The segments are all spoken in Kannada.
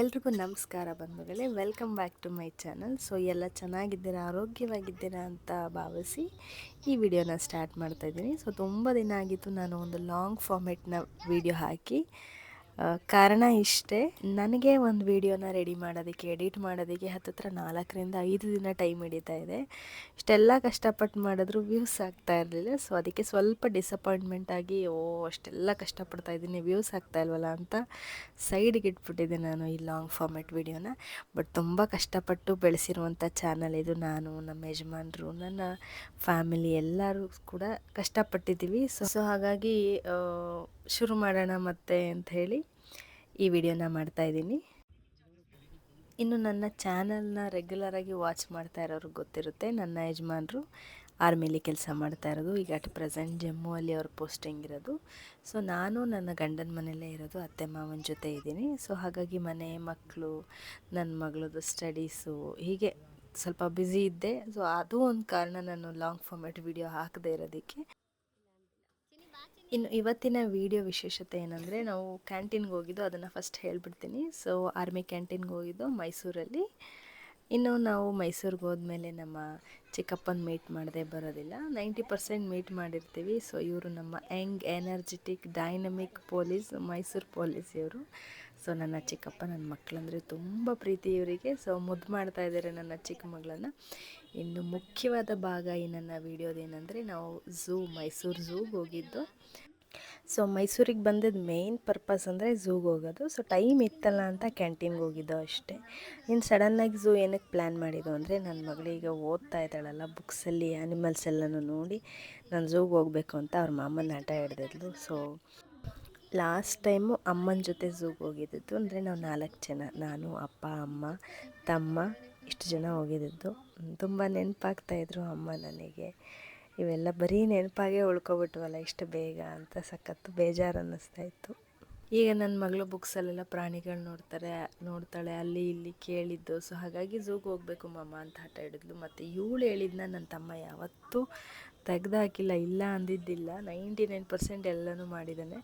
ಎಲ್ರಿಗೂ ನಮಸ್ಕಾರ ಬಂಧುಗಳೇ welcome back to my channel so ಎಲ್ಲ ಚೆನ್ನಾಗಿದ್ದೀರಾ, ಆರೋಗ್ಯವಾಗಿದ್ದೀರಾ ಅಂತ ಭಾವಿಸಿ ಈ ವಿಡಿಯೋನ ಸ್ಟಾರ್ಟ್ ಮಾಡ್ತಾಯಿದ್ದೀನಿ ಸೊ ತುಂಬ ದಿನ ಆಗಿತ್ತು ನಾನು ಒಂದು ಲಾಂಗ್ ಫಾರ್ಮೆಟ್ನ ವಿಡಿಯೋ ಹಾಕಿ. ಕಾರಣ ಇಷ್ಟೇ, ನನಗೆ ಒಂದು ವಿಡಿಯೋನ ರೆಡಿ ಮಾಡೋದಕ್ಕೆ ಎಡಿಟ್ ಮಾಡೋದಕ್ಕೆ ಹತ್ತತ್ರ ನಾಲ್ಕರಿಂದ ಐದು ದಿನ ಟೈಮ್ ಹಿಡಿತಾ ಇದೆ. ಇಷ್ಟೆಲ್ಲ ಕಷ್ಟಪಟ್ಟು ಮಾಡಿದ್ರು ವ್ಯೂಸ್ ಆಗ್ತಾ ಇರಲಿಲ್ಲ. ಸೊ ಅದಕ್ಕೆ ಸ್ವಲ್ಪ ಡಿಸಪಾಯಿಂಟ್ಮೆಂಟ್ ಆಗಿ, ಓ, ಅಷ್ಟೆಲ್ಲ ಕಷ್ಟಪಡ್ತಾ ಇದ್ದೀನಿ ವ್ಯೂಸ್ ಆಗ್ತಾ ಇಲ್ವಲ್ಲ ಅಂತ ಸೈಡ್ಗೆ ಇಟ್ಬಿಟ್ಟಿದ್ದೆ ನಾನು ಈ ಲಾಂಗ್ ಫಾರ್ಮೆಟ್ ವಿಡಿಯೋನ. ಬಟ್ ತುಂಬ ಕಷ್ಟಪಟ್ಟು ಬೆಳೆಸಿರುವಂಥ ಚಾನಲ್ ಇದು ನಾನು, ನಮ್ಮ ಯಜಮಾನರು, ನನ್ನ ಫ್ಯಾಮಿಲಿ ಎಲ್ಲರೂ ಕೂಡ ಕಷ್ಟಪಟ್ಟಿದ್ದೀವಿ. ಸೊ ಸೊ ಹಾಗಾಗಿ ಶುರು ಮಾಡೋಣ ಮತ್ತೆ ಅಂತ ಹೇಳಿ ಈ ವಿಡಿಯೋನ ಮಾಡ್ತಾ ಇದ್ದೀನಿ. ಇನ್ನು ನನ್ನ ಚಾನಲ್ನ ರೆಗ್ಯುಲರಾಗಿ ವಾಚ್ ಮಾಡ್ತಾ ಇರೋರು ಗೊತ್ತಿರುತ್ತೆ. ನನ್ನ ಯಜಮಾನರು ಆರ್ಮಿಲಿ ಕೆಲಸ ಮಾಡ್ತಾ ಇರೋದು. ಈಗ ಅಟ್ ಪ್ರೆಸೆಂಟ್ ಜಮ್ಮುವಲ್ಲಿ ಅವ್ರ ಪೋಸ್ಟಿಂಗ್ ಇರೋದು. ಸೊ ನಾನು ನನ್ನ ಗಂಡನ ಮನೆಯಲ್ಲೇ ಇರೋದು. ಅತ್ತೆ ಮಾವನ ಜೊತೆ ಇದ್ದೀನಿ. ಸೊ ಹಾಗಾಗಿ ಮನೆ ಮಕ್ಕಳು ನನ್ನ ಮಗಳದು ಸ್ಟಡೀಸು ಹೀಗೆ ಸ್ವಲ್ಪ ಬ್ಯುಸಿ ಇದ್ದೆ. ಸೊ ಅದು ಒಂದು ಕಾರಣ ನಾನು ಲಾಂಗ್ ಫಾರ್ಮೆಟ್ ವಿಡಿಯೋ ಹಾಕದೇ ಇರೋದಕ್ಕೆ. ಇನ್ನು ಇವತ್ತಿನ ವಿಡಿಯೋ ವಿಶೇಷತೆ ಏನಂದರೆ ನಾವು ಕ್ಯಾಂಟೀನ್ಗೆ ಹೋಗಿದ್ದು, ಅದನ್ನು ಫಸ್ಟ್ ಹೇಳ್ಬಿಡ್ತೀನಿ. ಸೊ ಆರ್ಮಿ ಕ್ಯಾಂಟೀನ್ಗೆ ಹೋಗಿದ್ದು ಮೈಸೂರಲ್ಲಿ. ಇನ್ನು ನಾವು ಮೈಸೂರಿಗೆ ಹೋದ್ಮೇಲೆ ನಮ್ಮ ಚಿಕ್ಕಪ್ಪನ ಮೀಟ್ ಮಾಡದೆ ಬರೋದಿಲ್ಲ. ನೈಂಟಿ ಪರ್ಸೆಂಟ್ ಮೀಟ್ ಮಾಡಿರ್ತೀವಿ. ಸೊ ಇವರು ನಮ್ಮ young energetic dynamic police Mysuru police ಇವರು. ಸೊ ನನ್ನ ಚಿಕ್ಕಪ್ಪ ನನ್ನ ಮಕ್ಕಳಂದರೆ ತುಂಬ ಪ್ರೀತಿ ಇವರಿಗೆ. ಸೊ ಮುದ್ದು ಮಾಡ್ತಾ ಇದ್ದಾರೆ ನನ್ನ ಚಿಕ್ಕ ಮಗಳನ್ನು. ಇನ್ನು ಮುಖ್ಯವಾದ ಭಾಗ ಈ ನನ್ನ ವಿಡಿಯೋದೇನೆಂದರೆ ನಾವು ಝೂ, ಮೈಸೂರು ಝೂಗೆ ಹೋಗಿದ್ದು. ಸೊ ಮೈಸೂರಿಗೆ ಬಂದಿದ್ದು ಮೇಯ್ನ್ ಪರ್ಪಸ್ ಅಂದರೆ ಝೂಗೆ ಹೋಗೋದು. ಸೊ ಟೈಮ್ ಇತ್ತಲ್ಲ ಅಂತ ಕ್ಯಾಂಟೀನ್ಗೆ ಹೋಗಿದ್ದು ಅಷ್ಟೇ. ಇನ್ನು ಸಡನ್ನಾಗಿ ಝೂ ಏನಕ್ಕೆ ಪ್ಲ್ಯಾನ್ ಮಾಡಿದ್ದು ಅಂದರೆ ನನ್ನ ಮಗಳೀಗ ಓದ್ತಾ ಇದ್ದಾಳಲ್ಲ ಬುಕ್ಸಲ್ಲಿ ಆ್ಯನಿಮಲ್ಸ್ ಎಲ್ಲನೂ ನೋಡಿ ನಾನು ಝೂಗೆ ಹೋಗಬೇಕು ಅಂತ ಅವ್ರ ಮಾಮನ ಆಟ ಹಿಡ್ದಿದ್ಲು. ಸೊ ಲಾಸ್ಟ್ ಟೈಮು ಅಮ್ಮನ ಜೊತೆ ಝೂಗೆ ಹೋಗಿದ್ದು ಅಂದರೆ ನಾವು ನಾಲ್ಕು ಜನ, ನಾನು, ಅಪ್ಪ, ಅಮ್ಮ, ತಮ್ಮ ಇಷ್ಟು ಜನ ಹೋಗಿದ್ದು ತುಂಬ ನೆನಪಾಗ್ತಾಯಿದ್ರು ಅಮ್ಮ ನನಗೆ. ಇವೆಲ್ಲ ಬರೀ ನೆನಪಾಗೆ ಉಳ್ಕೊಬಿಟ್ವಲ್ಲ, ಇಷ್ಟು ಬೇಗ ಅಂತ ಸಖತ್ತು ಬೇಜಾರು ಅನ್ನಿಸ್ತಾ ಇತ್ತು. ಈಗ ನನ್ನ ಮಗಳು ಬುಕ್ಸಲ್ಲೆಲ್ಲ ಪ್ರಾಣಿಗಳು ನೋಡ್ತಾರೆ, ನೋಡ್ತಾಳೆ, ಅಲ್ಲಿ ಇಲ್ಲಿ ಕೇಳಿದ್ದು. ಸೊ ಹಾಗಾಗಿ ಝೂಗೆ ಹೋಗಬೇಕು ಮಮ್ಮ ಅಂತ ಹಠ ಹಿಡಿದ್ಲು. ಮತ್ತು ಇವಳು ಹೇಳಿದ್ನ ನನ್ನ ತಮ್ಮ ಯಾವತ್ತೂ ತೆಗ್ದು ಹಾಕಿಲ್ಲ ಇಲ್ಲ ಅಂದಿದ್ದಿಲ್ಲ. ನೈಂಟಿ ನೈನ್ ಪರ್ಸೆಂಟ್ ಎಲ್ಲನೂ ಮಾಡಿದ್ದಾನೆ.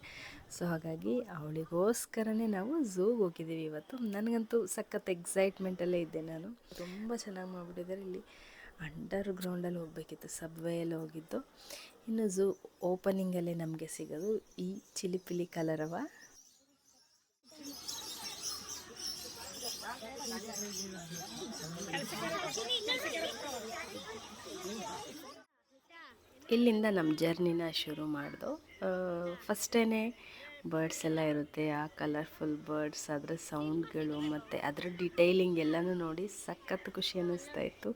ಸೊ ಹಾಗಾಗಿ ಅವಳಿಗೋಸ್ಕರನೇ ನಾವು ಝೂಗೆ ಹೋಗಿದ್ದೀವಿ ಇವತ್ತು. ನನಗಂತೂ ಸಖತ್ ಎಕ್ಸೈಟ್ಮೆಂಟಲ್ಲೇ ಇದ್ದೆ ನಾನು. ತುಂಬ ಚೆನ್ನಾಗಿ ಮಾಡಿಬಿಟ್ಟಿದ್ದಾರೆ ಇಲ್ಲಿ. ಅಂಡರ್ ಗ್ರೌಂಡಲ್ಲಿ ಹೋಗಬೇಕಿತ್ತು ಸಬ್ವೇಯಲ್ಲಿ ಹೋಗಿದ್ದು. ಇನ್ನು ಝೂ ಓಪನಿಂಗಲ್ಲೇ ನಮಗೆ ಸಿಗೋದು. ಈ ಚಿಲಿಪಿಲಿ ಕಲರವ. ಇಲ್ಲಿಂದ ನಮ್ಮ ಜರ್ನಿನ ಶುರು ಮಾಡಿದೋ ಫಸ್ಟೇ ಬರ್ಡ್ಸ್ ಎಲ್ಲ ಇರುತ್ತೆ, ಆ ಕಲರ್ಫುಲ್ ಬರ್ಡ್ಸ್ ಅದರ ಸೌಂಡ್ಗಳು ಮತ್ತು ಅದರ ಡಿಟೈಲಿಂಗ್ ಎಲ್ಲನೂ ನೋಡಿ ಸಖತ್ ಖುಷಿ ಅನ್ನಿಸ್ತಾ ಇತ್ತು.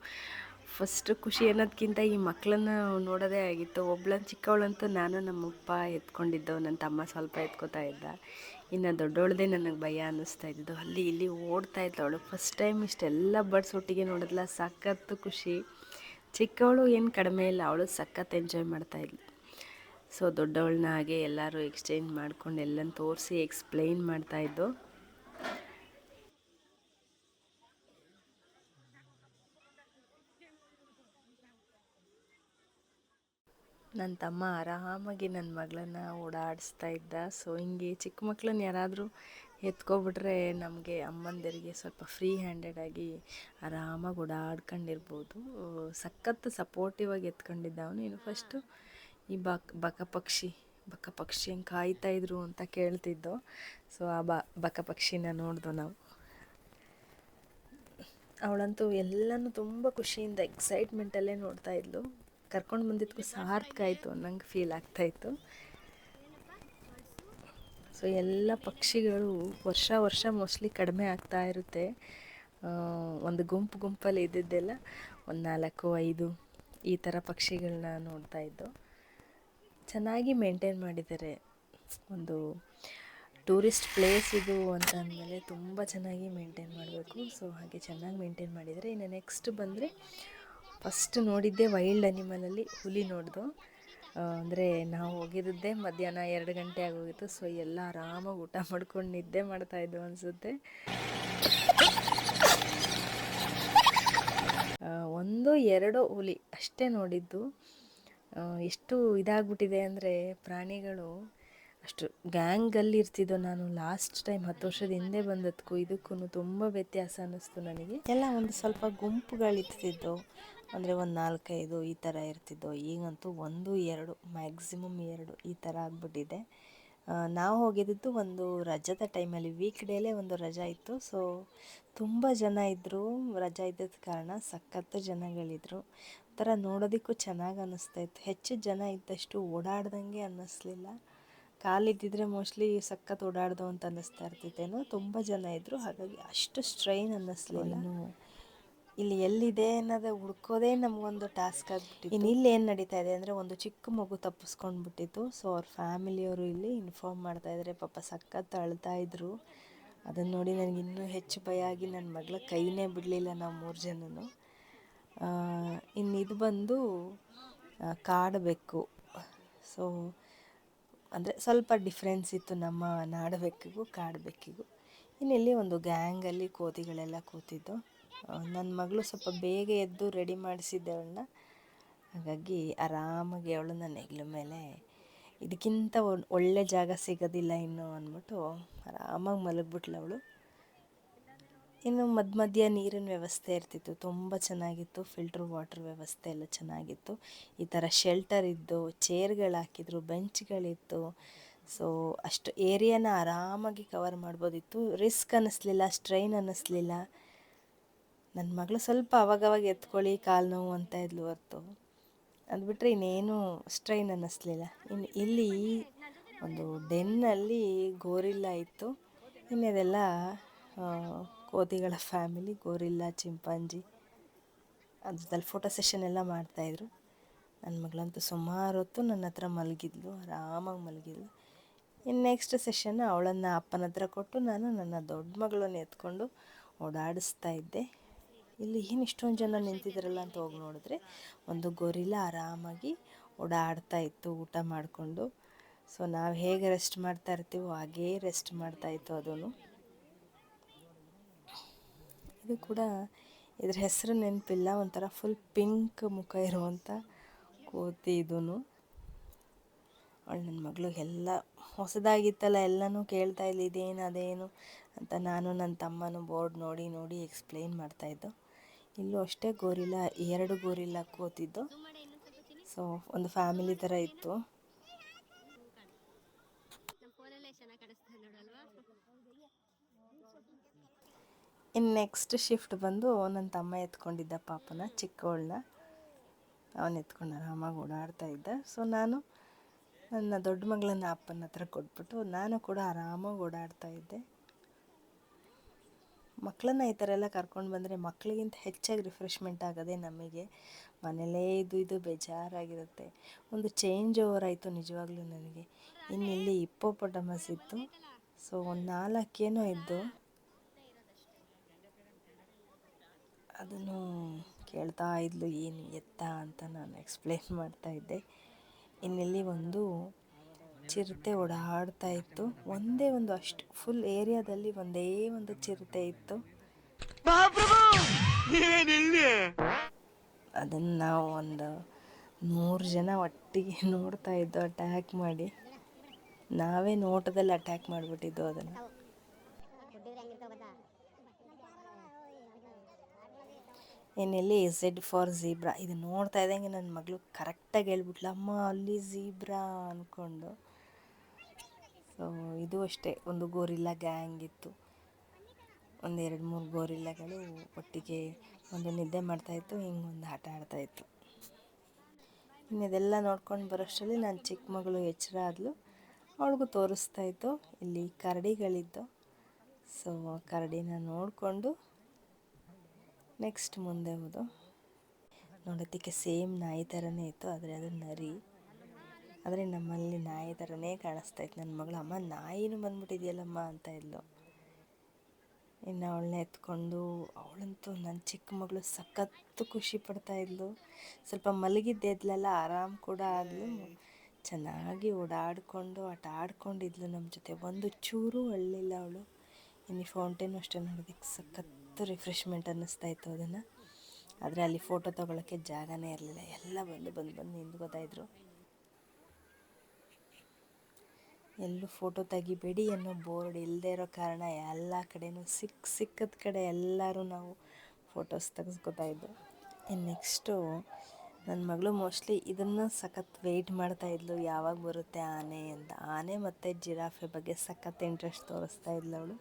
ಫಸ್ಟ್ ಖುಷಿ ಅನ್ನೋದಕ್ಕಿಂತ ಈ ಮಕ್ಕಳನ್ನ ನೋಡೋದೇ ಆಗಿತ್ತು. ಒಬ್ಳನ್ನ ಚಿಕ್ಕವಳಂತೂ ನಾನು ನಮ್ಮಪ್ಪ ಎತ್ಕೊಂಡಿದ್ದು, ನನ್ನ ತಮ್ಮ ಸ್ವಲ್ಪ ಎತ್ಕೋತಾ ಇದ್ದ. ಇನ್ನು ದೊಡ್ಡವಳದೇ ನನಗೆ ಭಯ ಅನ್ನಿಸ್ತಾ ಇದ್ದಿದ್ದು. ಅಲ್ಲಿ ಇಲ್ಲಿ ಓಡ್ತಾ ಇದ್ದವಳು. ಫಸ್ಟ್ ಟೈಮ್ ಇಷ್ಟೆಲ್ಲ ಬರ್ಡ್ಸ್ ಒಟ್ಟಿಗೆ ನೋಡಿದ್ಲ. ಸಖತ್ತು ಖುಷಿ. ಚಿಕ್ಕವಳು ಏನು ಕಡಿಮೆ ಇಲ್ಲ, ಅವಳು ಸಖತ್ ಎಂಜಾಯ್ ಮಾಡ್ತಾಯಿದ್ಲು ಸೊ ದೊಡ್ಡವಳನ್ನ ಹಾಗೆ ಎಲ್ಲರೂ ಎಕ್ಸ್ಚೇಂಜ್ ಮಾಡ್ಕೊಂಡು ಎಲ್ಲನ ತೋರಿಸಿ ಎಕ್ಸ್ಪ್ಲೈನ್ ಮಾಡ್ತಾ ಮಾಡ್ತಾಯಿದ್ದು ನನ್ನ ತಮ್ಮ ಆರಾಮಾಗಿ ನನ್ನ ಮಗಳನ್ನ ಓಡಾಡಿಸ್ತಾ ಇದ್ದ. ಸೊ ಹಿಂಗೆ ಚಿಕ್ಕ ಮಕ್ಕಳನ್ನ ಯಾರಾದರೂ ಎತ್ಕೊಬಿಟ್ರೆ ನಮಗೆ ಅಮ್ಮಂದಿರಿಗೆ ಸ್ವಲ್ಪ ಫ್ರೀ ಹ್ಯಾಂಡೆಡ್ ಆಗಿ ಆರಾಮಾಗಿ ಓಡಾಡ್ಕೊಂಡಿರ್ಬೋದು. ಸಖತ್ತು ಸಪೋರ್ಟಿವ್ ಆಗಿ ಎತ್ಕೊಂಡಿದ್ದ ಅವನು ಇನ್ನು ಫಸ್ಟು ಈ ಬಕ್ ಬಕ ಪಕ್ಷಿ ಬಕ ಪಕ್ಷಿ ಹೆಂಗೆ ಕಾಯ್ತಾ ಇದ್ರು ಅಂತ ಕೇಳ್ತಿದ್ದೋ ಸೊ ಆ ಬಕ ಪಕ್ಷಿನ ನೋಡ್ದು ನಾವು. ಅವಳಂತೂ ಎಲ್ಲನೂ ತುಂಬ ಖುಷಿಯಿಂದ ಎಕ್ಸೈಟ್ಮೆಂಟಲ್ಲೇ ನೋಡ್ತಾ ಇದ್ಲು. ಕರ್ಕೊಂಡು ಬಂದಿದ್ದಕ್ಕೂ ಸಾರ್ಥಕ ಆಯಿತು ಅನ್ನಂಗೆ ಫೀಲ್ ಆಗ್ತಾಯಿತ್ತು ಸೊ ಎಲ್ಲ ಪಕ್ಷಿಗಳು ವರ್ಷ ವರ್ಷ ಮೋಸ್ಟ್ಲಿ ಕಡಿಮೆ ಆಗ್ತಾ ಇರುತ್ತೆ. ಒಂದು ಗುಂಪು ಗುಂಪಲ್ಲಿ ಇದ್ದಿದ್ದೆಲ್ಲ ಒಂದು ನಾಲ್ಕು, ಐದು ಈ ಥರ ಪಕ್ಷಿಗಳನ್ನ ನೋಡ್ತಾ ಇದ್ದು. ಚೆನ್ನಾಗಿ ಮೇಂಟೈನ್ ಮಾಡಿದ್ದಾರೆ. ಒಂದು ಟೂರಿಸ್ಟ್ ಪ್ಲೇಸ್ ಇದು ಅಂತ ಅಂದಮೇಲೆ ತುಂಬ ಚೆನ್ನಾಗಿ ಮೇಂಟೈನ್ ಮಾಡಬೇಕು. ಸೊ ಹಾಗೆ ಚೆನ್ನಾಗಿ ಮೇಂಟೈನ್ ಮಾಡಿದರೆ ಇನ್ನು ನೆಕ್ಸ್ಟ್ ಬಂದರೆ ಫಸ್ಟ್ ನೋಡಿದ್ದೆ ವೈಲ್ಡ್ ಅನಿಮಲಲ್ಲಿ ಹುಲಿ ನೋಡ್ದು. ಅಂದರೆ ನಾವು ಹೋಗಿದ್ದೇ ಮಧ್ಯಾಹ್ನ ಎರಡು ಗಂಟೆ ಆಗೋಗಿತ್ತು ಸೊ ಎಲ್ಲ ಆರಾಮಾಗಿ ಊಟ ಮಾಡ್ಕೊಂಡು ನಿದ್ದೆ ಮಾಡ್ತಾಯಿದ್ವು ಅನಿಸುತ್ತೆ. ಒಂದು ಎರಡೋ ಹುಲಿ ಅಷ್ಟೇ ನೋಡಿದ್ದು. ಎಷ್ಟು ಇದಾಗ್ಬಿಟ್ಟಿದೆ ಅಂದರೆ ಪ್ರಾಣಿಗಳು ಅಷ್ಟು ಗ್ಯಾಂಗಲ್ಲಿ ಇರ್ತಿದ್ದೋ ನಾನು ಲಾಸ್ಟ್ ಟೈಮ್ ಹತ್ತು ವರ್ಷದ ಹಿಂದೆ ಬಂದದಕ್ಕೂ ಇದಕ್ಕೂ ತುಂಬ ವ್ಯತ್ಯಾಸ ಅನ್ನಿಸ್ತು ನನಗೆ. ಎಲ್ಲ ಒಂದು ಸ್ವಲ್ಪ ಗುಂಪುಗಳಿರ್ತಿದ್ದೋ ಅಂದರೆ ಒಂದು ನಾಲ್ಕೈದು ಈ ಥರ ಇರ್ತಿದ್ದವು ಈಗಂತೂ ಒಂದು, ಎರಡು ಮ್ಯಾಕ್ಸಿಮಮ್ ಎರಡು ಈ ಥರ ಆಗಿಬಿಟ್ಟಿದೆ. ನಾವು ಹೋಗಿದ್ದು ಒಂದು ರಜದ ಟೈಮಲ್ಲಿ ವೀಕ್ ಡೇಲೇ ಒಂದು ರಜಾ ಇತ್ತು. ಸೊ ತುಂಬ ಜನ ಇದ್ದರು ರಜಾ ಇದ್ದದ ಕಾರಣ ಸಖತ್ತು ಜನಗಳಿದ್ರು. ಒಂಥರ ನೋಡೋದಕ್ಕೂ ಚೆನ್ನಾಗಿ ಅನ್ನಿಸ್ತಾ ಇತ್ತು ಹೆಚ್ಚು ಜನ ಇದ್ದಷ್ಟು ಓಡಾಡ್ದಂಗೆ ಅನ್ನಿಸ್ಲಿಲ್ಲ ಕಾಲಿದ್ದಿದ್ರೆ ಮೋಸ್ಟ್ಲಿ ಸಖತ್ ಓಡಾಡ್ದು ಅಂತ ಅನ್ನಿಸ್ತಾ ಇರ್ತಿತ್ತೇನೋ. ತುಂಬ ಜನ ಇದ್ದರು ಹಾಗಾಗಿ ಅಷ್ಟು ಸ್ಟ್ರೈನ್ ಅನ್ನಿಸ್ಲಿಲ್ಲ ಇಲ್ಲಿ ಎಲ್ಲಿದೆ ಅನ್ನೋದು ಹುಡ್ಕೋದೇ ನಮಗೊಂದು ಟಾಸ್ಕ್ ಆಗಿಬಿಟ್ಟಿತ್ತು. ಇನ್ನು ಇಲ್ಲಿ ಏನು ನಡೀತಾ ಇದೆ ಅಂದರೆ ಒಂದು ಚಿಕ್ಕ ಮಗು ತಪ್ಪಿಸ್ಕೊಂಡ್ಬಿಟ್ಟಿತ್ತು. ಸೊ ಅವ್ರ ಫ್ಯಾಮಿಲಿಯವರು ಇಲ್ಲಿ ಇನ್ಫಾರ್ಮ್ ಮಾಡ್ತಾ ಇದ್ದಾರೆ ಪಾಪ ಸಖತ್ ಅಳ್ತಾ ಇದ್ರು. ಅದನ್ನು ನೋಡಿ ನನಗೆ ಇನ್ನೂ ಹೆಚ್ಚು ಭಯ ಆಗಿ ನನ್ನ ಮಗಳ ಕೈನೇ ಬಿಡಲಿಲ್ಲ ನಾವು ಮೂರು ಜನನು. ಇನ್ನು ಇದು ಬಂದು ಕಾಡಬೇಕು ಸೊ ಅಂದರೆ ಸ್ವಲ್ಪ ಡಿಫ್ರೆನ್ಸ್ ಇತ್ತು ನಮ್ಮ ನಾಡಬೇಕಿಗೂ ಬೆಕ್ಕಿಗೂ ಕಾಡು ಬೆಕ್ಕಿಗೂ. ಇನ್ನು ಇಲ್ಲಿ ಒಂದು ಗ್ಯಾಂಗಲ್ಲಿ ಕೋತಿಗಳೆಲ್ಲ ಕೂತಿದ್ದು. ನನ್ನ ಮಗಳು ಸ್ವಲ್ಪ ಬೇಗ ಎದ್ದು ರೆಡಿ ಮಾಡಿಸಿದ್ದೆ ಅವಳನ್ನ ಹಾಗಾಗಿ ಆರಾಮಾಗಿ ಅವಳು ನನ್ನ ಹೆಗ್ಲ ಮೇಲೆ ಇದಕ್ಕಿಂತ ಒಳ್ಳೆ ಜಾಗ ಸಿಗೋದಿಲ್ಲ ಇನ್ನು ಅಂದ್ಬಿಟ್ಟು ಆರಾಮಾಗಿ ಮಲಗಿಬಿಟ್ಲು ಅವಳು. ಇನ್ನು ಮಧ್ಯ ಮಧ್ಯ ನೀರಿನ ವ್ಯವಸ್ಥೆ ಇರ್ತಿತ್ತು, ತುಂಬ ಚೆನ್ನಾಗಿತ್ತು ಫಿಲ್ಟ್ರ್ ವಾಟರ್ ವ್ಯವಸ್ಥೆ ಎಲ್ಲ ಚೆನ್ನಾಗಿತ್ತು. ಈ ಥರ ಶೆಲ್ಟರ್ ಇದ್ದು ಚೇರ್ಗಳು ಹಾಕಿದ್ರು ಬೆಂಚ್ಗಳಿತ್ತು ಸೊ ಅಷ್ಟು ಏರಿಯಾನ ಆರಾಮಾಗಿ ಕವರ್ ಮಾಡ್ಬೋದಿತ್ತು. ರಿಸ್ಕ್ ಅನ್ನಿಸ್ಲಿಲ್ಲ ಸ್ಟ್ರೈನ್ ಅನ್ನಿಸ್ಲಿಲ್ಲ ನನ್ನ ಮಗಳು ಸ್ವಲ್ಪ ಅವಾಗವಾಗ ಎತ್ಕೊಳ್ಳಿ, ಕಾಲು ನೋವು ಅಂತ ಇದ್ಲು ಹೊರ್ತು. ಅದು ಬಿಟ್ಟರೆ ಇನ್ನೇನು ಸ್ಟ್ರೈನ್ ಅನ್ನಿಸ್ಲಿಲ್ಲ. ಇನ್ನು ಇಲ್ಲಿ ಒಂದು ಡೆನ್ನಲ್ಲಿ ಗೋರಿಲ್ಲ ಇತ್ತು. ಇನ್ನು ಇದೆಲ್ಲ ಕೋತಿಗಳ ಫ್ಯಾಮಿಲಿ, ಗೋರಿಲ್ಲ, ಚಿಂಪಾಂಜಿ ಅದ್ರಲ್ಲಿ ಫೋಟೋ ಸೆಷನ್ ಎಲ್ಲ ಮಾಡ್ತಾಯಿದ್ರು ನನ್ನ ಮಗಳಂತೂ ಸುಮಾರು ಹೊತ್ತು ನನ್ನ ಹತ್ರ ಮಲಗಿದ್ಲು, ಆರಾಮಾಗಿ ಮಲಗಿದ್ಲು. ಇನ್ನು ನೆಕ್ಸ್ಟ್ ಸೆಷನ್ ಅವಳನ್ನು ಅಪ್ಪನ ಹತ್ರ ಕೊಟ್ಟು ನಾನು ನನ್ನ ದೊಡ್ಡ ಮಗಳನ್ನು ಎತ್ಕೊಂಡು ಓಡಾಡಿಸ್ತಾ ಇದ್ದೆ. ಇಲ್ಲಿ ಏನು ಇಷ್ಟೊಂದು ಜನ ನಿಂತಿದ್ದಾರಲ್ಲ ಅಂತ ಹೋಗಿ ನೋಡಿದ್ರೆ ಒಂದು ಗೊರಿಲ್ಲ ಆರಾಮಾಗಿ ಓಡಾಡ್ತಾ ಇತ್ತು, ಊಟ ಮಾಡಿಕೊಂಡು. ಸೊ ನಾವು ಹೇಗೆ ರೆಸ್ಟ್ ಮಾಡ್ತಾ ಇರ್ತೀವೋ ಹಾಗೇ ರೆಸ್ಟ್ ಮಾಡ್ತಾ ಇತ್ತು ಅದೂ ಇದು ಕೂಡ ಇದ್ರ ಹೆಸರು ನೆನಪಿಲ್ಲ, ಒಂಥರ ಫುಲ್ ಪಿಂಕ್ ಮುಖ ಇರುವಂಥ ಕೋತಿ ಇದೂ ಅವಳು ನನ್ನ ಮಗಳು ಎಲ್ಲ ಹೊಸದಾಗಿತ್ತಲ್ಲ, ಎಲ್ಲನೂ ಕೇಳ್ತಾ ಇಲ್ಲ, ಇದೇನು, ಅದೇನು ಅಂತ ನಾನು ನನ್ನ ತಮ್ಮನೂ ಬೋರ್ಡ್ ನೋಡಿ ನೋಡಿ ಎಕ್ಸ್ಪ್ಲೈನ್ ಮಾಡ್ತಾಯಿದ್ದು ಇಲ್ಲೂ ಅಷ್ಟೇ ಗೋರಿಲ್ಲ, ಎರಡು ಗೋರಿಲ್ಲ ಕೂತಿದ್ದು. ಸೊ ಒಂದು ಫ್ಯಾಮಿಲಿ ಥರ ಇತ್ತು. ಇನ್ನು ನೆಕ್ಸ್ಟ್ ಶಿಫ್ಟ್ ಬಂದು ನನ್ನ ತಮ್ಮ ಎತ್ಕೊಂಡಿದ್ದ ಪಾಪನ ಚಿಕ್ಕವಳನ್ನ ಅವನು ಎತ್ಕೊಂಡು ಆರಾಮಾಗಿ ಓಡಾಡ್ತಾ ಇದ್ದ. ಸೊ ನಾನು ನನ್ನ ದೊಡ್ಡ ಮಗಳನ್ನ ಅಪ್ಪನ ಹತ್ರ ಕೊಟ್ಬಿಟ್ಟು ನಾನು ಕೂಡ ಆರಾಮಾಗಿ ಓಡಾಡ್ತಾ ಇದ್ದೆ. ಮಕ್ಕಳನ್ನ ಈ ಥರ ಎಲ್ಲ ಕರ್ಕೊಂಡು ಬಂದರೆ ಮಕ್ಕಳಿಗಿಂತ ಹೆಚ್ಚಾಗಿ ರಿಫ್ರೆಶ್ಮೆಂಟ್ ಆಗೋದೇ ನಮಗೆ. ಮನೇಲೇ ಇದು ಇದು ಬೇಜಾರಾಗಿರುತ್ತೆ. ಒಂದು ಚೇಂಜ್ ಓವರ್ ಆಯಿತು ನಿಜವಾಗ್ಲೂ ನನಗೆ. ಇನ್ನು ಇಲ್ಲಿ ಇಪ್ಪೋಪೊಟಮಸ್ ಇತ್ತು ಸೊ, ಒಂದು ನಾಲ್ಕೇನೋ ಇದ್ದು. ಅದನ್ನು ಕೇಳ್ತಾ ಇದ್ಲು, ಏನು ಎತ್ತ ಅಂತ ನಾನು ಎಕ್ಸ್ಪ್ಲೇನ್ ಮಾಡ್ತಾ ಇದ್ದೆ. ಇನ್ನಿಲ್ಲಿ ಒಂದು ಚಿರತೆ ಓಡಾಡ್ತಾ ಇತ್ತು. ಒಂದೇ ಒಂದು ಅಷ್ಟು ಫುಲ್ ಏರಿಯಾದಲ್ಲಿ ಒಂದೇ ಒಂದು ಚಿರತೆ ಇತ್ತು. ಅದನ್ನು ನಾವು ಒಂದು ನೂರು ಜನ ಒಟ್ಟಿಗೆ ನೋಡ್ತಾ ಇದ್ದು ಅಟ್ಯಾಕ್ ಮಾಡಿ. ನಾವೇ ನೋಟದಲ್ಲಿ ಅಟ್ಯಾಕ್ ಮಾಡಿಬಿಟ್ಟಿದ್ದು ಅದನ್ನು. ಏನೆಲ್ಲಿ ಝೆಡ್ ಫಾರ್ ಝೀಬ್ರಾ ಇದು ನೋಡ್ತಾ ಇದ್ದಂಗೆ ನನ್ನ ಮಗಳು ಕರೆಕ್ಟಾಗಿ ಹೇಳ್ಬಿಟ್ಲು. ಅಮ್ಮ ಅಲ್ಲಿ ಝೀಬ್ರಾ ಅಂದ್ಕೊಂಡು ಇದು ಅಷ್ಟೇ, ಒಂದು ಗೋರಿಲ್ಲ ಗ್ಯಾಂಗ್ ಇತ್ತು. ಒಂದು ಎರಡು ಮೂರು ಗೋರಿಲ್ಲಗಳು ಒಟ್ಟಿಗೆ ಒಂದು ನಿದ್ದೆ ಮಾಡ್ತಾಯಿತ್ತು ಹಿಂಗೆ ಒಂದು ಆಟ ಆಡ್ತಾಯಿತ್ತು ಇನ್ನು ಇದೆಲ್ಲ ನೋಡ್ಕೊಂಡು ಬರೋಷ್ಟರಲ್ಲಿ ನನ್ನ ಚಿಕ್ಕ ಮಗಳು ಎಚ್ಚರ ಆದಳು ಅವಳಿಗೂ ತೋರಿಸ್ತಾ ಇತ್ತು, ಇಲ್ಲಿ ಕರಡಿಗಳಿದ್ದು. ಸೊ ಕರಡಿನ ನೋಡಿಕೊಂಡು ನೆಕ್ಸ್ಟ್ ಮುಂದೆ ಹೋದು. ನೋಡೋದಕ್ಕೆ ಸೇಮ್ ನಾಯಿ ಥರನೇ ಇತ್ತು, ಆದರೆ ಅದು ನರಿ. ಆದರೆ ನಮ್ಮಲ್ಲಿ ನಾಯಿ ಥರನೇ ಕಾಣಿಸ್ತಾ ಇತ್ತು ನನ್ನ ಮಗಳು, ಅಮ್ಮ, ನಾಯಿನೂ ಬಂದ್ಬಿಟ್ಟಿದೆಯಲ್ಲಮ್ಮ ಅಂತ ಇದ್ಲು. ಇನ್ನು ಅವಳನ್ನ ಎತ್ಕೊಂಡು ಅವಳಂತೂ ನನ್ನ ಚಿಕ್ಕ ಮಗಳು ಸಖತ್ತು ಖುಷಿ ಪಡ್ತಾ ಇದ್ಲು. ಸ್ವಲ್ಪ ಮಲಗಿದ್ದೆ ಇದ್ಲಲ್ಲ, ಆರಾಮ್ ಕೂಡ ಆದ್ಲು. ಚೆನ್ನಾಗಿ ಓಡಾಡಿಕೊಂಡು, ಆಟ ಆಡ್ಕೊಂಡಿದ್ಲು ನಮ್ಮ ಜೊತೆ. ಒಂದು ಚೂರು ಅಳ್ಳಿಲ್ಲ ಅವಳು. ಇನ್ನು ಫೌಂಟೇನು ಅಷ್ಟೇ ನೋಡೋದಕ್ಕೆ ಸಖತ್ತು ರಿಫ್ರೆಶ್ಮೆಂಟ್ ಅನ್ನಿಸ್ತಾ ಇತ್ತು ಅದನ್ನು. ಆದರೆ ಅಲ್ಲಿ ಫೋಟೋ ತೊಗೊಳಕ್ಕೆ ಜಾಗನೇ ಇರಲಿಲ್ಲ. ಎಲ್ಲ ಬಂದು ಬಂದು ಬಂದು ನಿಂತ್ಕೋತಾಯಿದ್ರು ಎಲ್ಲೂ ಫೋಟೋ ತೆಗಿಬೇಡಿ ಅನ್ನೋ ಬೋರ್ಡ್ ಇಲ್ಲದೆ ಇರೋ ಕಾರಣ ಎಲ್ಲ ಕಡೆನೂ ಸಿಕ್ಕ ಸಿಕ್ಕದ ಕಡೆ ಎಲ್ಲರೂ ನಾವು ಫೋಟೋಸ್ ತೆಗೆಸ್ಕೊತಾ ಇದ್ದು ಇನ್ನು ನೆಕ್ಸ್ಟು ನನ್ನ ಮಗಳು ಮೋಸ್ಟ್ಲಿ ಇದನ್ನು ಸಖತ್ ವೆಯ್ಟ್ ಮಾಡ್ತಾ ಇದ್ಲು, ಯಾವಾಗ ಬರುತ್ತೆ ಆನೆ ಅಂತ. ಆನೆ ಮತ್ತು ಜಿರಾಫೆ ಬಗ್ಗೆ ಸಖತ್ ಇಂಟ್ರೆಸ್ಟ್ ತೋರಿಸ್ತಾ ಇದ್ಲು ಅವಳು.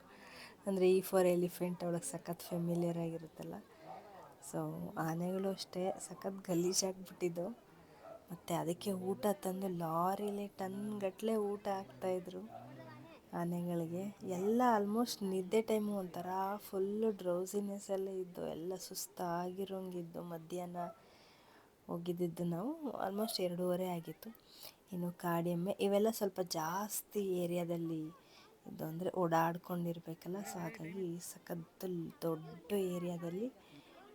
ಅಂದರೆ ಈ ಫಾರ್ ಎಲಿಫೆಂಟ್ ಅವಳಿಗೆ ಸಖತ್ ಫೆಮಿಲಿಯರ್ ಆಗಿರುತ್ತಲ್ಲ. ಸೊ ಆನೆಗಳು ಅಷ್ಟೇ ಸಖತ್ ಗಲೀಜಾಗ್ಬಿಟ್ಟಿದ್ದು ಮತ್ತು ಅದಕ್ಕೆ ಊಟ ತಂದು ಲಾರಿಲಿ ಟನ್ ಗಟ್ಟಲೆ ಊಟ ಹಾಕ್ತಾಯಿದ್ರು ಆನೆಗಳಿಗೆ. ಎಲ್ಲ ಆಲ್ಮೋಸ್ಟ್ ನಿದ್ದೆ ಟೈಮು ಒಂಥರ ಫುಲ್ಲು ಡ್ರೌಸಿನೆಸ್ಸಲ್ಲೇ ಇದ್ದು, ಎಲ್ಲ ಸುಸ್ತಾಗಿರೋಂಗಿದ್ದು. ಮಧ್ಯಾಹ್ನ ಹೋಗಿದ್ದಿದ್ದು ನಾವು ಆಲ್ಮೋಸ್ಟ್ ಎರಡೂವರೆ ಆಗಿತ್ತು. ಇನ್ನು ಕಾಡೆಮ್ಮೆ ಇವೆಲ್ಲ ಸ್ವಲ್ಪ ಜಾಸ್ತಿ ಏರಿಯಾದಲ್ಲಿ ಇದು ಅಂದರೆ ಓಡಾಡ್ಕೊಂಡಿರ್ಬೇಕಲ್ಲ, ಸೊ ಹಾಗಾಗಿ ಸಖತ್ತು ದೊಡ್ಡ ಏರಿಯಾದಲ್ಲಿ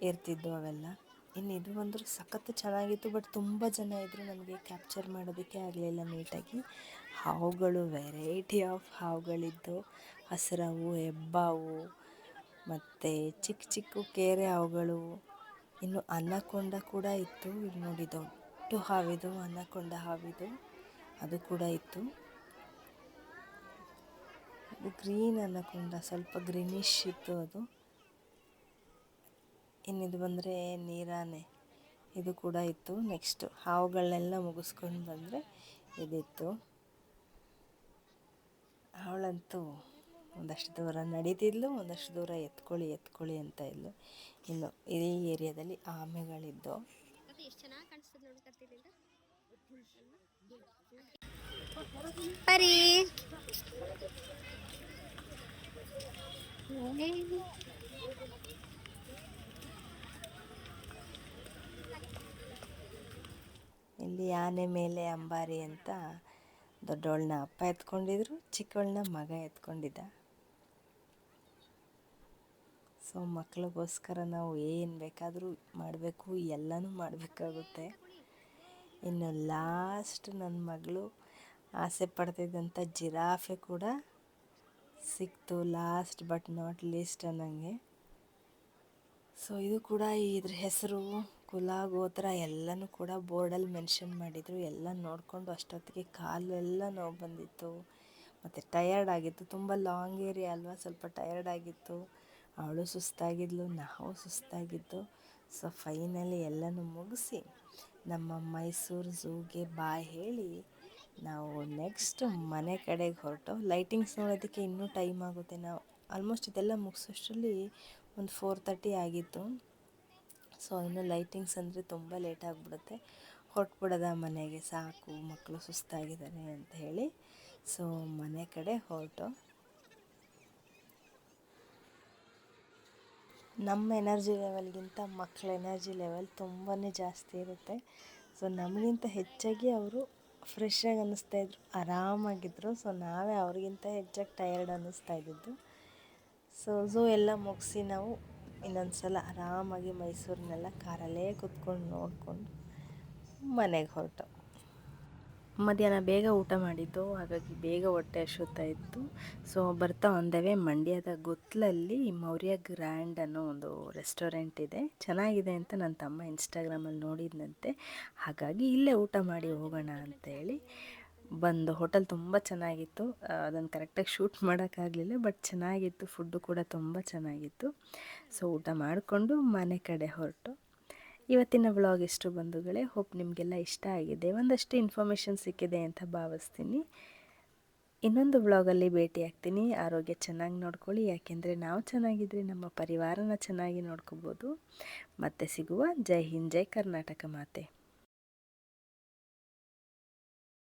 ಇರ್ತಿದ್ದು ಅವೆಲ್ಲ. ಇನ್ನು ಇದು ಬಂದರೂ ಸಖತ್ತು ಚೆನ್ನಾಗಿತ್ತು, ಬಟ್ ತುಂಬ ಜನ ಇದ್ದರು ನನಗೆ ಕ್ಯಾಪ್ಚರ್ ಮಾಡೋದಕ್ಕೆ ಆಗಲಿಲ್ಲ ನೀಟಾಗಿ ಹಾವುಗಳು ವೆರೈಟಿ ಆಫ್ ಹಾವುಗಳಿದ್ದು, ಹಸ್ರಾವು, ಹೆಬ್ಬಾವು, ಮತ್ತು ಚಿಕ್ಕ ಚಿಕ್ಕ ಕೇರೆ ಹಾವುಗಳು, ಇನ್ನು ಅನ್ನಕೊಂಡ ಕೂಡ ಇತ್ತು. ಇಲ್ಲಿ ನೋಡಿ ದೊಡ್ಡ ಹಾವಿದು, ಅನ್ನಕೊಂಡ ಹಾವಿದು, ಅದು ಕೂಡ ಇತ್ತು. ಅದು ಗ್ರೀನ್ ಅನ್ನಕೊಂಡ, ಸ್ವಲ್ಪ ಗ್ರೀನಿಶ್ ಇತ್ತು ಅದು. ಇನ್ನಿದು ಬಂದರೆ ನೀರಾನೆ. ಇದು ಕೂಡ ಇತ್ತು. ನೆಕ್ಸ್ಟು ಹಾವುಗಳನ್ನೆಲ್ಲ ಮುಗಿಸ್ಕೊಂಡು ಬಂದರೆ ಇದಿತ್ತು. ಅವಳಂತೂ ಒಂದಷ್ಟು ದೂರ ನಡೀತಿದ್ಲು, ಒಂದಷ್ಟು ದೂರ ಎತ್ಕೊಳ್ಳಿ ಎತ್ಕೊಳ್ಳಿ ಅಂತ ಇದ್ಲು. ಇನ್ನು ಈ ಏರಿಯಾದಲ್ಲಿ ಆಮೆಗಳಿದ್ದು. ಪರಿ ಇಲ್ಲಿ ಆನೆ ಮೇಲೆ ಅಂಬಾರಿ ಅಂತ ದೊಡ್ಡವಳನ್ನ ಅಪ್ಪ ಎತ್ಕೊಂಡಿದ್ರು ಚಿಕ್ಕವಳನ್ನ ಮಗ ಎತ್ಕೊಂಡಿದ್ದ. ಸೊ ಮಕ್ಳಿಗೋಸ್ಕರ ನಾವು ಏನು ಬೇಕಾದರೂ ಮಾಡಬೇಕು, ಎಲ್ಲನೂ ಮಾಡಬೇಕಾಗುತ್ತೆ. ಇನ್ನು ಲಾಸ್ಟ್ ನನ್ನ ಮಗಳು ಆಸೆ ಪಡ್ತಿದ್ದಂಥ ಜಿರಾಫೆ ಕೂಡ ಸಿಕ್ತು ಲಾಸ್ಟ್ ಬಟ್ ನಾಟ್ ಲೀಸ್ಟ್ ಅನ್ನಂಗೆ. ಸೊ ಇದು ಕೂಡ ಇದ್ರ ಹೆಸರು. ಕುಲ ಗೋತ್ರ ಎಲ್ಲನೂ ಕೂಡ ಬೋರ್ಡಲ್ಲಿ ಮೆನ್ಷನ್ ಮಾಡಿದರು. ಎಲ್ಲ ನೋಡಿಕೊಂಡು ಅಷ್ಟೊತ್ತಿಗೆ ಕಾಲೆಲ್ಲ ನೋವು ಬಂದಿತ್ತು. ಮತ್ತು ಟಯರ್ಡ್ ಆಗಿತ್ತು. ತುಂಬ ಲಾಂಗ್ ಏರಿಯಾ ಅಲ್ವಾ? ಸ್ವಲ್ಪ ಟಯರ್ಡ್ ಆಗಿತ್ತು. ಅವಳು ಸುಸ್ತಾಗಿದ್ಲು. ನಾವು ಸುಸ್ತಾಗಿದ್ದು. ಸೊ ಫೈನಲಿ ಎಲ್ಲನೂ ಮುಗಿಸಿ ನಮ್ಮ ಮೈಸೂರು ಝೂಗೆ ಬಾಯ್ ಹೇಳಿ ನಾವು ನೆಕ್ಸ್ಟ್ ಮನೆ ಕಡೆಗೆ ಹೊರಟು. ಲೈಟಿಂಗ್ಸ್ ನೋಡೋದಕ್ಕೆ ಇನ್ನೂ ಟೈಮ್ ಆಗುತ್ತೆ. ನಾವು ಆಲ್ಮೋಸ್ಟ್ ಇದೆಲ್ಲ ಮುಗಿಸೋಷ್ಟರಲ್ಲಿ ಒಂದು ಫೋರ್ ತರ್ಟಿ ಆಗಿತ್ತು. ಸೊ ಇನ್ನು ಲೈಟಿಂಗ್ಸ್ ಅಂದರೆ ತುಂಬ ಲೇಟ್ ಆಗಿಬಿಡುತ್ತೆ. ಹೊರಟ್ಬಿಡೋದ ಮನೆಗೆ ಸಾಕು, ಮಕ್ಕಳು ಸುಸ್ತಾಗಿದ್ದಾರೆ ಅಂತ ಹೇಳಿ. ಸೊ ಮನೆ ಕಡೆ ಹೊರಟು. ನಮ್ಮ ಎನರ್ಜಿ ಲೆವೆಲ್ಗಿಂತ ಮಕ್ಕಳ ಎನರ್ಜಿ ಲೆವೆಲ್ ತುಂಬಾ ಜಾಸ್ತಿ ಇರುತ್ತೆ. ಸೊ ನಮಗಿಂತ ಹೆಚ್ಚಾಗಿ ಅವರು ಫ್ರೆಶ್ ಆಗಿ ಅನ್ನಿಸ್ತಾ ಇದ್ರು ಆರಾಮಾಗಿದ್ದರು ಸೊ ನಾವೇ ಅವ್ರಿಗಿಂತ ಹೆಚ್ಚಾಗಿ ಟಯರ್ಡ್ ಅನ್ನಿಸ್ತಾ ಇದ್ದಿದ್ದು. ಸೊ, ಝೂ ಎಲ್ಲ ಮುಗಿಸಿ ನಾವು ಇನ್ನೊಂದು ಸಲ ಆರಾಮಾಗಿ ಮೈಸೂರನ್ನೆಲ್ಲ ಕಾರಲ್ಲೇ ಕುತ್ಕೊಂಡು ನೋಡಿಕೊಂಡು ಮನೆಗೆ ಹೊರಟು. ಮಧ್ಯಾಹ್ನ ಬೇಗ ಊಟ ಮಾಡಿದ್ದು, ಹಾಗಾಗಿ ಬೇಗ ಹೊಟ್ಟೆ ಹಸುತ್ತಾ ಇತ್ತು. ಸೊ ಬರ್ತಾ ಒಂದವೇ ಮಂಡ್ಯದ ಗುತ್ತಲಲ್ಲಿ ಮೌರ್ಯ ಗ್ರ್ಯಾಂಡ್ ಅನ್ನೋ ಒಂದು ರೆಸ್ಟೋರೆಂಟ್ ಇದೆ. ಚೆನ್ನಾಗಿದೆ ಅಂತ ನನ್ನ ತಮ್ಮ ಇನ್ಸ್ಟಾಗ್ರಾಮಲ್ಲಿ ನೋಡಿದ್ನಂತೆ. ಹಾಗಾಗಿ ಇಲ್ಲೇ ಊಟ ಮಾಡಿ ಹೋಗೋಣ ಅಂತೇಳಿ ಬಂದು ಹೋಟೆಲ್ ತುಂಬ ಚೆನ್ನಾಗಿತ್ತು. ಅದನ್ನು ಕರೆಕ್ಟಾಗಿ ಶೂಟ್ ಮಾಡೋಕ್ಕಾಗಲಿಲ್ಲ ಬಟ್ ಚೆನ್ನಾಗಿತ್ತು. ಫುಡ್ಡು ಕೂಡ ತುಂಬ ಚೆನ್ನಾಗಿತ್ತು. ಸೊ ಊಟ ಮಾಡಿಕೊಂಡು ಮನೆ ಕಡೆ ಹೊರಟು. ಇವತ್ತಿನ ವ್ಲಾಗ್ ಎಷ್ಟು ಬಂಧುಗಳೇ. ಹೋಪ್ ನಿಮಗೆಲ್ಲ ಇಷ್ಟ ಆಗಿದೆ. ಒಂದಷ್ಟು ಇನ್ಫಾರ್ಮೇಷನ್ ಸಿಕ್ಕಿದೆ ಅಂತ ಭಾವಿಸ್ತೀನಿ. ಇನ್ನೊಂದು ವ್ಲಾಗಲ್ಲಿ ಭೇಟಿ ಆಗ್ತೀನಿ. ಆರೋಗ್ಯ ಚೆನ್ನಾಗಿ ನೋಡ್ಕೊಳ್ಳಿ. ಯಾಕೆಂದರೆ ನಾವು ಚೆನ್ನಾಗಿದ್ದರೆ ನಮ್ಮ ಪರಿವಾರನ ಚೆನ್ನಾಗಿ ನೋಡ್ಕೋಬೋದು. ಮತ್ತೆ ಸಿಗುವ ಜೈ ಹಿಂದ್, ಜೈ ಕರ್ನಾಟಕ ಮಾತೆ.